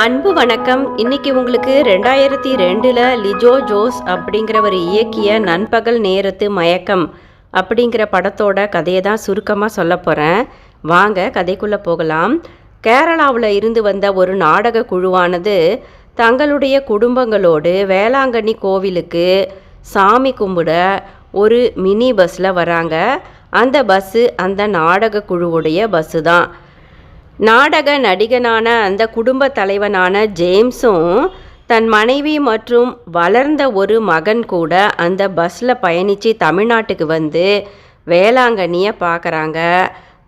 அன்பு வணக்கம். இன்னைக்கு உங்களுக்கு ரெண்டாயிரத்தி ரெண்டில் லிஜோ ஜோஸ் அப்படிங்கிறவர் இயக்கிய நண்பகல் நேரத்து மயக்கம் அப்படிங்கிற படத்தோட கதையை தான் சுருக்கமாக சொல்ல போகிறேன் வாங்க கதைக்குள்ளே போகலாம். கேரளாவில் இருந்து வந்த ஒரு நாடக குழுவானது தங்களுடைய குடும்பங்களோடு வேளாங்கண்ணி கோவிலுக்கு சாமி கும்பிட ஒரு மினி பஸ்ஸில் வராங்க. அந்த பஸ்ஸு அந்த நாடக குழுவுடைய பஸ்ஸு தான். நாடக நடிகனான அந்த குடும்ப தலைவனான ஜேம்ஸும் தன் மனைவி மற்றும் வளர்ந்த ஒரு மகன் கூட அந்த பஸ்ஸில் பயணித்து தமிழ்நாட்டுக்கு வந்து வேளாங்கண்ணியை பார்க்குறாங்க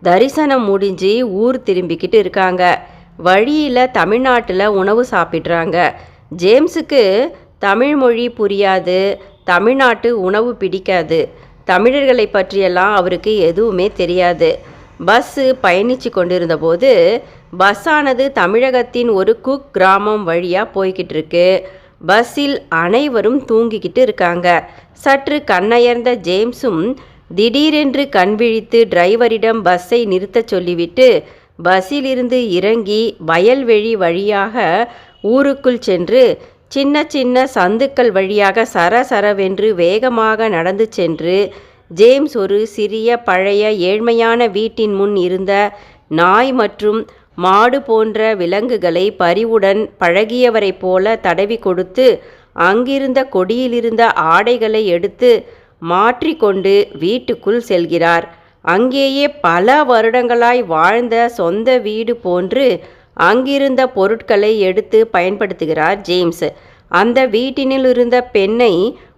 தரிசனம் முடிஞ்சு ஊர் திரும்பிக்கிட்டு இருக்காங்க. வழியில் தமிழ்நாட்டில் உணவு சாப்பிட்றாங்க. ஜேம்ஸுக்கு தமிழ் மொழி புரியாது. தமிழ்நாட்டு உணவு பிடிக்காது. தமிழர்களை பற்றியெல்லாம் அவருக்கு எதுவுமே தெரியாது. பஸ்ஸு பயணித்து கொண்டிருந்த போது பஸ்ஸானது தமிழகத்தின் ஒரு குக் கிராமம் வழியாக போய்கிட்டு இருக்கு. பஸ்ஸில் அனைவரும் தூங்கிக்கிட்டு இருக்காங்க. சற்று கண்ணயர்ந்த ஜேம்ஸும் திடீரென்று கண்விழித்து டிரைவரிடம் பஸ்ஸை நிறுத்தச் சொல்லிவிட்டு பஸ்ஸிலிருந்து இறங்கி வயல்வெளி வழியாக ஊருக்குள் சென்று சின்ன சின்ன சந்துக்கள் வழியாக சரசரவென்று வேகமாக நடந்து சென்று ஜேம்ஸ் ஒரு சிறிய பழைய ஏழ்மையான வீட்டின் முன் இருந்த நாய் மற்றும் மாடு போன்ற விலங்குகளை பரிவுடன் பழகியவரைப் போல தடவி கொடுத்து அங்கிருந்த கொடியிலிருந்த ஆடைகளை எடுத்து மாற்றிக்கொண்டு வீட்டுக்குள் செல்கிறார். அங்கேயே பல வருடங்களாய் வாழ்ந்த சொந்த வீடு போன்று அங்கிருந்த பொருட்களை எடுத்து பயன்படுத்துகிறார் ஜேம்ஸ். அந்த வீட்டினில் இருந்த பெண்ணை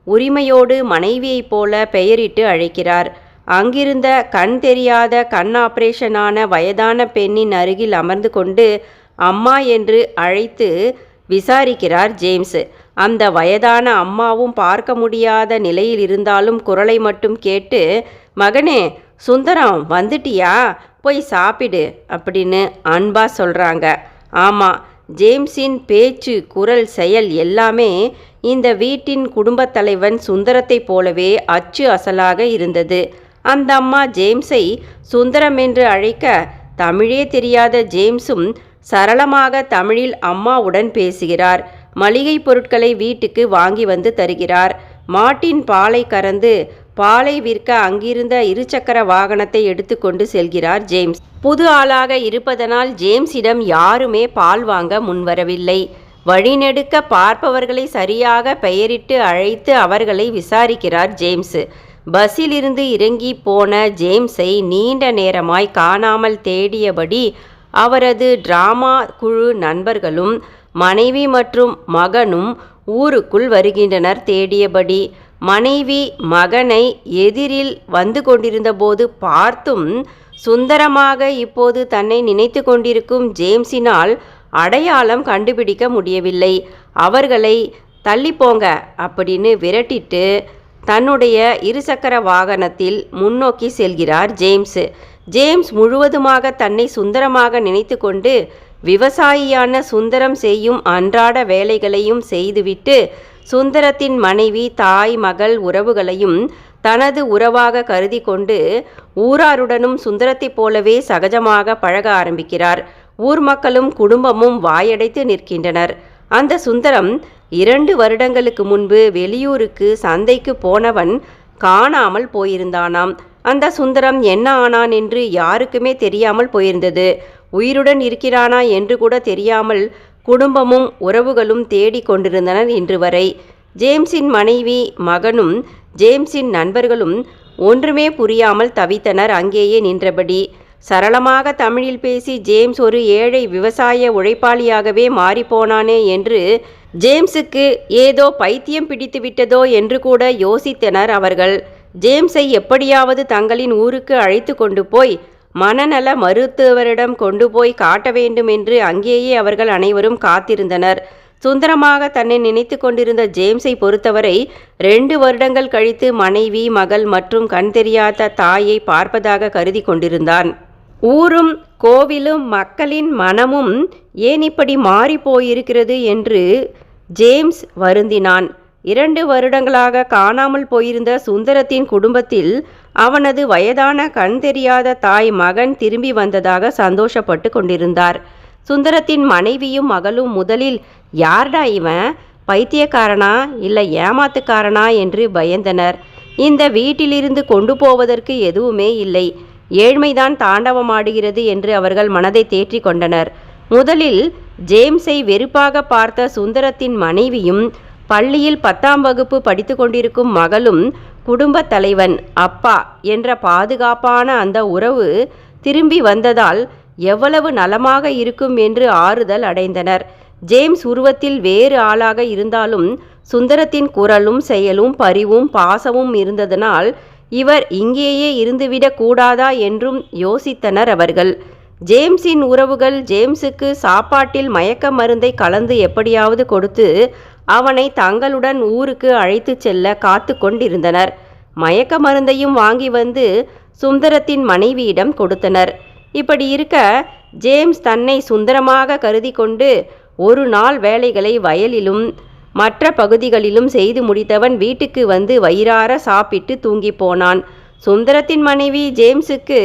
உரிமையோடு மனைவியைப் போல பெயரிட்டு அழைக்கிறார். அங்கிருந்த கண் தெரியாத கண் ஆபரேஷனான வயதான பெண்ணின் அருகில் அமர்ந்து கொண்டு அம்மா என்று அழைத்து விசாரிக்கிறார் ஜேம்ஸ். அந்த வயதான அம்மாவும் பார்க்க முடியாத நிலையில் இருந்தாலும் குரலை மட்டும் கேட்டு மகனே சுந்தரம் வந்துட்டியா? போய் சாப்பிடு அப்படின்னு அன்பா சொல்கிறாங்க ஆமாம் ஜேம்ஸின் பேச்சு குரல் செயல் எல்லாமே இந்த வீட்டின் குடும்பத் தலைவன் சுந்தரத்தைப் போலவே அச்சு அசலாக இருந்தது. அந்த அம்மா ஜேம்ஸை சுந்தரம் என்று அழைக்க தமிழே தெரியாத ஜேம்ஸும் சரளமாக தமிழில் அம்மாவுடன் பேசுகிறார். மளிகை பொருட்களை வீட்டுக்கு வாங்கி வந்து தருகிறார். மாட்டின் பாலை கறந்து பாலை விற்க அங்கிருந்த இருசக்கர வாகனத்தை எடுத்துக்கொண்டு செல்கிறார் ஜேம்ஸ். புது ஆளாக இருப்பதனால் ஜேம்ஸிடம் யாருமே பால் வாங்க முன்வரவில்லை. வழிநெடுக்க பார்ப்பவர்களை சரியாக பெயரிட்டு அழைத்து அவர்களை விசாரிக்கிறார் ஜேம்ஸ். பஸ்ஸிலிருந்து இறங்கி போன ஜேம்ஸை நீண்ட நேரமாய் காணாமல் தேடியபடி அவரது டிராமா குழு நண்பர்களும் மனைவி மற்றும் மகனும் ஊருக்குள் வருகின்றனர் தேடியபடி. மனைவி மகனை எதிரில் வந்து கொண்டிருந்தபோது பார்த்தும் சுந்தரமாக இப்போது தன்னை நினைத்து கொண்டிருக்கும் ஜேம்ஸினால் அடையாளம் கண்டுபிடிக்க முடியவில்லை. அவர்களை தள்ளிப்போங்க அப்படின்னு விரட்டிட்டு தன்னுடைய இருசக்கர வாகனத்தில் முன்னோக்கி செல்கிறார் ஜேம்ஸு. ஜேம்ஸ் முழுவதுமாக தன்னை சுந்தரமாக நினைத்து கொண்டு விவசாயியான சுந்தரம் செய்யும் அன்றாட வேலைகளையும் செய்துவிட்டு சுந்தரத்தின் மனைவி தாய் மகள் உறவுகளையும் தனது உறவாக கருதி கொண்டு ஊராருடனும் சுந்தரத்தைப் போலவே சகஜமாக பழக ஆரம்பிக்கிறார். ஊர் மக்களும் குடும்பமும் வாயடைத்து நிற்கின்றனர். அந்த சுந்தரம் இரண்டு வருடங்களுக்கு முன்பு வெளியூருக்கு சந்தைக்கு போனவன் காணாமல் போயிருந்தானாம். அந்த சுந்தரம் என்ன ஆனான் என்று யாருக்குமே தெரியாமல் போயிருந்தது. உயிருடன் இருக்கிறானா என்று கூட தெரியாமல் குடும்பமும் உறவுகளும் தேடிக் கொண்டிருந்தனர் இன்று வரை. ஜேம்ஸின் மனைவி மகனும் ஜேம்ஸின் நண்பர்களும் ஒன்றுமே புரியாமல் தவித்தனர். அங்கேயே நின்றபடி சரளமாக தமிழில் பேசி ஜேம்ஸ் ஒரு ஏழை விவசாய உழைப்பாளியாகவே மாறிப்போனானே என்று ஜேம்ஸுக்கு ஏதோ பைத்தியம் பிடித்து விட்டதோ என்று கூட யோசித்தனர் அவர்கள். ஜேம்ஸை எப்படியாவது தங்களின் ஊருக்கு அழைத்து கொண்டு போய் மனநல மருத்துவரிடம் கொண்டு போய் காட்ட வேண்டும் என்று அங்கேயே அவர்கள் அனைவரும் காத்திருந்தனர். சுந்தரமாக தன்னை நினைத்து கொண்டிருந்த ஜேம்ஸை பொறுத்தவரை ரெண்டு வருடங்கள் கழித்து மனைவி மகள் மற்றும் கண் தெரியாத தாயை பார்ப்பதாக கருதி கொண்டிருந்தான். ஊரும் கோவிலும் மக்களின் மனமும் ஏன் இப்படி மாறிப்போயிருக்கிறது என்று ஜேம்ஸ் வருந்தினான். இரண்டு வருடங்களாக காணாமல் போயிருந்த சுந்தரத்தின் குடும்பத்தில் அவனது வயதான கண் தெரியாத தாய் மகன் திரும்பி வந்ததாக சந்தோஷப்பட்டு கொண்டிருந்தார். சுந்தரத்தின் மனைவியும் மகளும் முதலில் யார்டா இவன்? பைத்தியக்காரனா? இல்லை ஏமாத்துக்காரனா? என்று பயந்தனர். இந்த வீட்டிலிருந்து கொண்டு போவதற்கு எதுவுமே இல்லை. ஏழ்மைதான் தாண்டவமாடுகிறது என்று அவர்கள் மனதை தேற்றி கொண்டனர். முதலில் ஜேம்ஸை வெறுப்பாக பார்த்த சுந்தரத்தின் மனைவியும் பள்ளியில் பத்தாம் வகுப்பு படித்து கொண்டிருக்கும் மகளும் குடும்பத் தலைவன் அப்பா என்ற பாதுகாப்பான அந்த உறவு திரும்பி வந்ததால் எவ்வளவு நலமாக இருக்கும் என்று ஆறுதல் அடைந்தனர். ஜேம்ஸ் உருவத்தில் வேறு ஆளாக இருந்தாலும் சுந்தரத்தின் குரலும் செயலும் பரிவும் பாசமும் இருந்ததனால் இவர் இங்கேயே இருந்துவிடக் கூடாதா என்றும் யோசித்தனர் அவர்கள். ஜேம்ஸின் உறவுகள் ஜேம்ஸுக்கு சாப்பாட்டில் மயக்க மருந்தை கலந்து எப்படியாவது கொடுத்து அவனை தங்களுடன் ஊருக்கு அழைத்துச் செல்ல காத்து கொண்டிருந்தனர். மயக்க மருந்தையும் வாங்கி வந்து சுந்தரத்தின் மனைவியிடம் கொடுத்தனர். இப்படி இருக்க ஜேம்ஸ் தன்னை சுந்தரமாக கருதி கொண்டு ஒரு நாள் வேலைகளை வயலிலும் மற்ற பகுதிகளிலும் செய்து முடித்தவன் வீட்டுக்கு வந்து வயிறார சாப்பிட்டு தூங்கி போனான். சுந்தரத்தின் மனைவி ஜேம்ஸுக்கு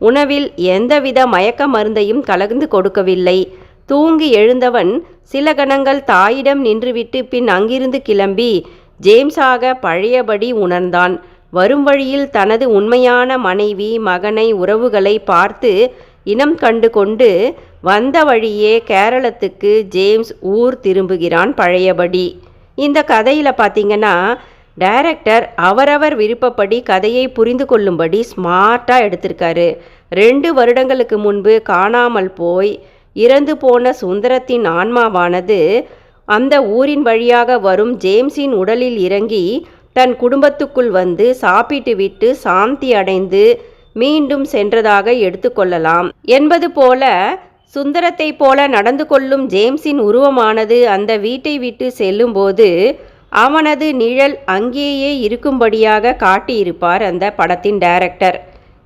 உணவில் எந்தவித மயக்க மருந்தையும் கலந்து கொடுக்கவில்லை. தூங்கி எழுந்தவன் சில கணங்கள் தாயிடம் நின்றுவிட்டு பின் அங்கிருந்து கிளம்பி ஜேம்ஸாக பழையபடி உணர்ந்தான். வரும் வழியில் தனது உண்மையான மனைவி மகனை உறவுகளை பார்த்து இனம் கண்டு கொண்டு வந்த வழியே கேரளத்துக்கு ஜேம்ஸ் ஊர் திரும்புகிறான் பழையபடி. இந்த கதையில் பார்த்தீங்கன்னா டைரக்டர் அவரவர் விருப்பப்படி கதையை புரிந்து கொள்ளும்படி ஸ்மார்ட்டாக எடுத்திருக்காரு. ரெண்டு வருடங்களுக்கு முன்பு காணாமல் போய் இறந்து போன சுந்தரத்தின் ஆன்மாவானது அந்த ஊரின் வழியாக வரும் ஜேம்ஸின் உடலில் இறங்கி தன் குடும்பத்துக்குள் வந்து சாப்பிட்டு விட்டு சாந்தி அடைந்து மீண்டும் சென்றதாக எடுத்துக்கொள்ளலாம் என்பது போல சுந்தரத்தை போல நடந்து கொள்ளும் ஜேம்ஸின் உருவமானது அந்த வீட்டை விட்டு செல்லும்போது அவனது நிழல் அங்கேயே இருக்கும்படியாக காட்டியிருப்பார் அந்த படத்தின் டைரக்டர்.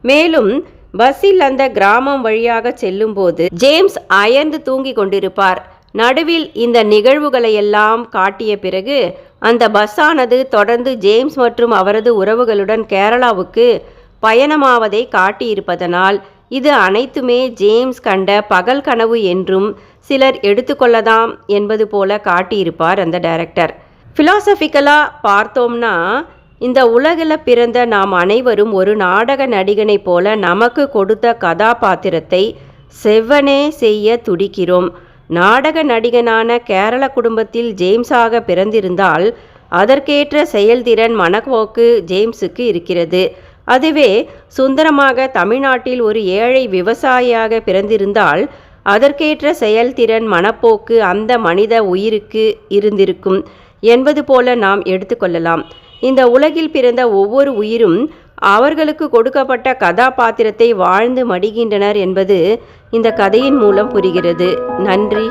மேலும் பஸ்ஸில் அந்த கிராமம் வழியாக செல்லும்போது ஜேம்ஸ் அயர்ந்து தூங்கிக் கொண்டிருப்பார். நடுவில் இந்த நிகழ்வுகளையெல்லாம் காட்டிய பிறகு அந்த பஸ்ஸானது தொடர்ந்து ஜேம்ஸ் மற்றும் அவரது உறவுகளுடன் கேரளாவுக்கு பயணமாவதை காட்டியிருப்பதனால் இது அனைத்துமே ஜேம்ஸ் கண்ட பகல் கனவு என்றும் சிலர் எடுத்துக்கொள்ளதாம் என்பது போல காட்டியிருப்பார் அந்த டைரக்டர். ஃபிலாசபிக்கலாக பார்த்தோம்னா இந்த உலகில் பிறந்த நாம் அனைவரும் ஒரு நாடக நடிகனைப் போல நமக்கு கொடுத்த கதாபாத்திரத்தை செவ்வனே செய்ய துடிக்கிறோம். நாடக நடிகனான கேரள குடும்பத்தில் ஜேம்ஸாக பிறந்திருந்தால் அதற்கேற்ற செயல்திறன் மனப்போக்கு ஜேம்ஸுக்கு இருக்கிறது. அதுவே சுந்தரமாக தமிழ்நாட்டில் ஒரு ஏழை விவசாயியாக பிறந்திருந்தால் அதற்கேற்ற செயல்திறன் மனப்போக்கு அந்த மனித உயிருக்கு இருந்திருக்கும். என்பது போல நாம் எடுத்துக்கொள்ளலாம். இந்த உலகில் பிறந்த ஒவ்வொரு உயிரும் அவர்களுக்கு கொடுக்கப்பட்ட கதாபாத்திரத்தை வாழ்ந்து மடிகின்றனர் என்பது இந்த கதையின் மூலம் புரிகிறது. நன்றி.